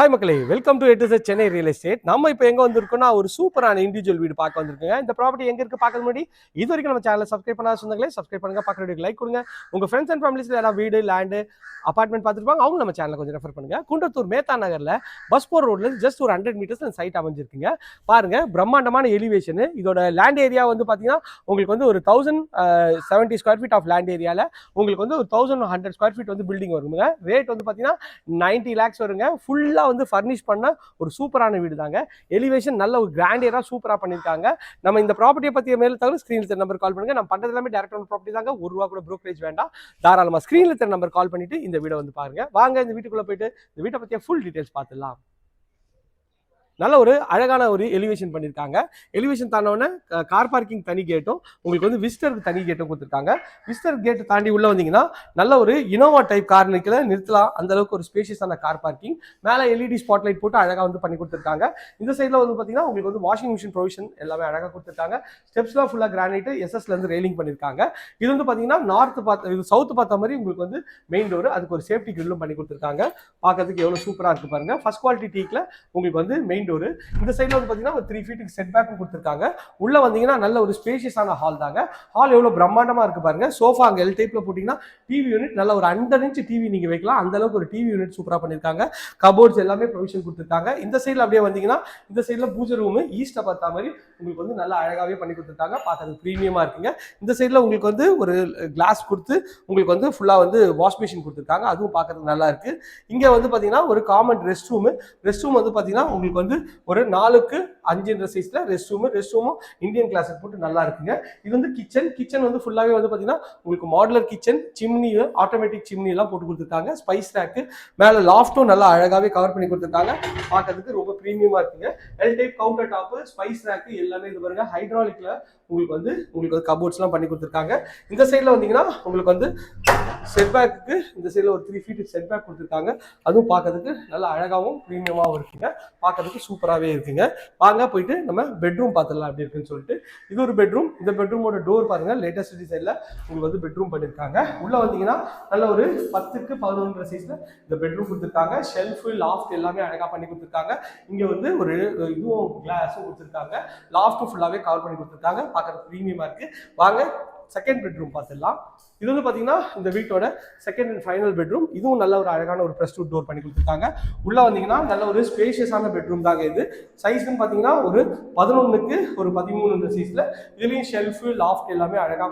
Hi மக்களே. Welcome to எட்டு Chennai real estate நம்ம இப்போ எங்கே வந்திருக்கோம்னா ஒரு சூப்பரான இண்டிவிஜுவல் வீடு பார்க்க வந்திருக்கோங்க. இந்த ப்ராப்பர்ட்டி எங்கே இருக்குது பார்க்க முன்னாடி இது வரைக்கும் நம்ம சேனலை சப்ஸ்கிரைப் பண்ணாத சொந்தங்களே சப்ஸ்கிரைப் பண்ணுங்க பக்கத்து லைக் கொடுங்க. உங்கள் ஃப்ரெண்ட்ஸ் அண்ட் ஃபேமிலிஸ்ல யாராவது வீடு லேண்டு அபார்ட்மெண்ட் பார்த்துருப்பாங்க அவங்க நம்ம சேனலை கொஞ்சம் ரெஃபர் பண்ணுங்க. குண்டத்தூர் மேத்தா நகரில் பஸ் போர் ரோட்ல ஜஸ்ட் ஒரு ஹண்ட்ரட் மீட்டர்ஸ் அந்த சைட் அமைஞ்சிருக்குங்க. பாருங்க பிரம்மாண்டமான எலிவேஷனு இதோட லேண்ட் ஏரியா வந்து பார்த்தீங்கன்னா உங்களுக்கு வந்து ஒரு thousand seventy square feet of land ஏரியாவில் உங்களுக்கு வந்து ஒரு தௌசண்ட் ஹண்ட்ரட் ஸ்கொயர் ஃபீட் வந்து பில்டிங் வருங்க. ரேட் வந்து பார்த்தீங்கன்னா நைன்ட்டி லேக்ஸ் வருங்க. ஃபுல்லாக வந்து ஃபர்னிஷ் பண்ண ஒரு சூப்பரான வீடு தாங்க எலிவேஷன் நல்ல ஒரு கிராண்டியராக சூப்பராக பண்ணிருக்காங்க நம்ம இந்த ப்ராப்பர்ட்டியை பற்றிய மேல தவிர ஸ்கிரீன்ல நம்பர் கால் பண்ணுங்க. நம்ம பண்ணுறது எல்லாமே டேரக்ட் ப்ராப்பர்ட்டி தாங்க. ஒரு ரூபா கூட ப்ரோக்கரேஜ் வேண்டாம். தாராளமாக ஸ்க்ரீனில் தெரிய நம்பர் கால் பண்ணிட்டு இந்த வீடை வந்து பாருங்க. வாங்க இந்த வீட்டுக்குள்ளே போயிட்டு இந்த வீட்டை பற்றிய ஃபுல் டீடைல்ஸ் பார்த்துடலாம் நல்ல ஒரு அழகான ஒரு எலிவேஷன் பண்ணியிருக்காங்க எலிவேஷன் தாண்டவுடனே கார் பார்க்கிங் தனி கேட்டும் உங்களுக்கு வந்து விசிட்டருக்கு தனி கேட்டும் கொடுத்துருக்காங்க. விசிட்டர் கேட் தாண்டி உள்ளே வந்தீங்கன்னா நல்ல ஒரு இனோவா டைப் கார் நிற்கல நிறுத்தலாம். அந்த அளவுக்கு ஒரு ஸ்பேஷியஸான கார் பார்க்கிங் மேலே எல்இடி ஸ்பாட்லைட் போட்டு அழகாக வந்து பண்ணி கொடுத்துருக்காங்க. இந்த சைடில் வந்து பார்த்தீங்கன்னா உங்களுக்கு வந்து வாஷிங் மிஷின் ப்ரொவிஷன் எல்லாமே அழகாக கொடுத்துருக்காங்க. ஸ்டெப்ஸ்லாம் ஃபுல்லாக கிரானைட்டு எஸ்எஸ்லேருந்து ரெயிலிங் பண்ணியிருக்காங்க இது வந்து பார்த்தீங்கன்னா நார்த் பார்த்த இது சவுத் பார்த்த மாதிரி உங்களுக்கு வந்து மெயின் டோர் அதுக்கு ஒரு சேஃப்டி கிரில்லும் பண்ணி கொடுத்துருக்காங்க. பார்க்கறதுக்கு எவ்வளோ சூப்பராக இருக்குது பாருங்க. ஃபர்ஸ்ட் குவாலிட்டி டீக்கில் உங்களுக்கு வந்து மெயின் டோரு இந்த சைடில் வந்து பார்த்தீங்கன்னா ஒரு த்ரீ ஃபீட்டுக்கு செட் பேக்கும் கொடுத்துருக்காங்க. உள்ளே வந்தீங்கன்னா நல்ல ஒரு ஸ்பேஷியஸான ஹால் தாங்க. ஹால் எவ்வளோ பிரம்மாண்டமாக இருக்கு பாருங்க. சோஃபா அங்கே எல் டைப்ல போட்டிங்கன்னா டிவி யூனிட் நல்ல ஒரு அண்டர் இன்ச் டிவி நீங்கள் வைக்கலாம். அந்த அளவுக்கு ஒரு டிவி யூனிட் சூப்பராக பண்ணியிருக்காங்க கபோர்ட்ஸ் எல்லாமே ப்ரொவிஷன் கொடுத்துருக்காங்க. இந்த சைடில் அப்படியே வந்தீங்கன்னா இந்த சைடில் பூஜை ரூமு ஈஸ்ட்டை பார்த்தா மாதிரி உங்களுக்கு வந்து நல்லா அழகாகவே பண்ணி கொடுத்துருக்காங்க. பார்க்கறதுக்கு ப்ரீமியமாக இருக்குங்க. இந்த சைடில் உங்களுக்கு வந்து ஒரு கிளாஸ் கொடுத்து உங்களுக்கு வந்து ஃபுல்லாக வந்து வாஷ் மிஷின் கொடுத்துருக்காங்க. அதுவும் பார்க்கறதுக்கு நல்லா இருக்கு. இங்கே வந்து பார்த்தீங்கன்னா ஒரு common rest room rest room வந்து பார்த்தீங்கன்னா உங்களுக்கு வந்து ஒரு நாலுக்கு அஞ்சுன்ற சைஸில் ரெஸ்ட் ரூமு ரெஸ்ட் ரூமும் இந்தியன் கிளாஸுக்கு போட்டு நல்லா இருக்குங்க. இது வந்து கிச்சன் கிச்சன் வந்து ஃபுல்லாகவே வந்து பார்த்தீங்கன்னா உங்களுக்கு modular kitchen chimney automatic chimney எல்லாம் போட்டு கொடுத்துருக்காங்க. ஸ்பைஸ் ரேக்கு மேலே லாஃப்ட்டும் நல்லா அழகாகவே கவர் பண்ணி கொடுத்துருக்காங்க. பார்க்கறதுக்கு ரொம்ப ப்ரீமியமாக இருக்குங்க. L type counter top spice rack எல்லாமே இது பாருங்க. ஹைட்ராலிக்கில் உங்களுக்கு வந்து உங்களுக்கு வந்து கபோர்ட்ஸ்லாம் பண்ணி கொடுத்துருக்காங்க. இந்த சைடில் வந்தீங்கன்னா உங்களுக்கு வந்து செட் பேக்கு இந்த சைடில் ஒரு த்ரீ ஃபீட்டு செட் பேக் கொடுத்துருக்காங்க. அதுவும் பார்க்கறதுக்கு நல்லா அழகாகவும் ப்ரீமியமாகவும் இருக்குங்க. பார்க்கறதுக்கு சூப்பராகவே இருக்குங்க. வாங்க போயிட்டு நம்ம பெட்ரூம் பார்த்துடலாம் அப்படி இருக்குன்னு சொல்லிட்டு. இது ஒரு பெட்ரூம் இந்த பெட்ரூமோட டோர் பாருங்கள் லேட்டஸ்ட் டிசைனில் உங்களுக்கு வந்து பெட்ரூம் பண்ணியிருக்காங்க. உள்ளே வந்தீங்கன்னா நல்ல ஒரு பத்துக்கு பதினொன்றரை சைஸில் இந்த பெட்ரூம் கொடுத்துருக்காங்க. ஷெல்ஃபு லாஃப்ட் எல்லாமே அழகாக பண்ணி கொடுத்துருக்காங்க. இங்கே வந்து ஒரு இதுவும் கிளாஸும் கொடுத்துருக்காங்க. லாஃப்ட்டும் ஃபுல்லாகவே கவர் பண்ணி கொடுத்துருக்காங்க. பார்க்கறதுக்கு ப்ரீமியமாக இருக்குது வாங்க செகண்ட் பெட்ரூம் பார்த்துடலாம். இது வந்து பார்த்தீங்கன்னா இந்த வீட்டோட செகண்ட் அண்ட் ஃபைனல் பெட்ரூம் இதுவும் நல்ல ஒரு அழகான ஒரு ப்ரெஸ் டோர் பண்ணி கொடுத்துருக்காங்க. உள்ளே வந்தீங்கன்னா நல்ல ஒரு ஸ்பேஷியஸான பெட்ரூம் தாங்க இது. சைஸ்னு பார்த்தீங்கன்னா ஒரு பதினொன்றுக்கு ஒரு பதிமூணு சைஸில் இதுலேயும் ஷெல்ஃபு லாஃப்ட் எல்லாமே அழகாக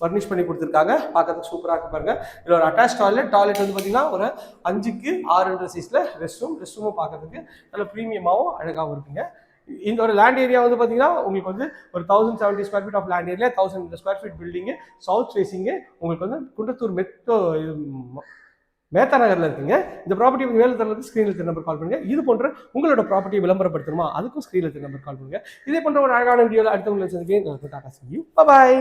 ஃபர்னிஷ் பண்ணி கொடுத்துருக்காங்க. பார்க்கறதுக்கு சூப்பராக இருக்கு பாருங்க. இதில் ஒரு அட்டாச் டாய்லெட் டாய்லெட் வந்து பார்த்தீங்கன்னா ஒரு அஞ்சுக்கு ஆறுன்ற சைஸில் ரெஸ்ட் ரூம் ரெஸ்ட் ரூமும் பார்க்கறதுக்கு நல்ல ப்ரீமியமாகவும் அழகாகவும் இருக்குங்க. இந்த ஒரு லேண்ட் ஏரியா வந்து பார்த்தீங்கன்னா உங்களுக்கு வந்து ஒரு thousand seventy square feet of land area thousand square feet building south facing உங்களுக்கு வந்து குண்டத்தூர் மெத்தோ மேத்தா நகரில் இருக்குங்க. இந்த ப்ராப்பர்ட்டி வேலை தரது ஸ்க்ரீனில் நம்பர் கால் பண்ணுங்கள் இது போன்ற உங்களோட ப்ராப்பர்ட்டியை விளம்பரப்படுத்தணுமா? அதுக்கும் ஸ்க்ரீனில் நம்பர் கால் பண்ணுங்கள் இதே போன்ற ஒரு அழகான வீடியோவில் அடுத்தவங்களை சந்திக்கிறேன். Tata C you bye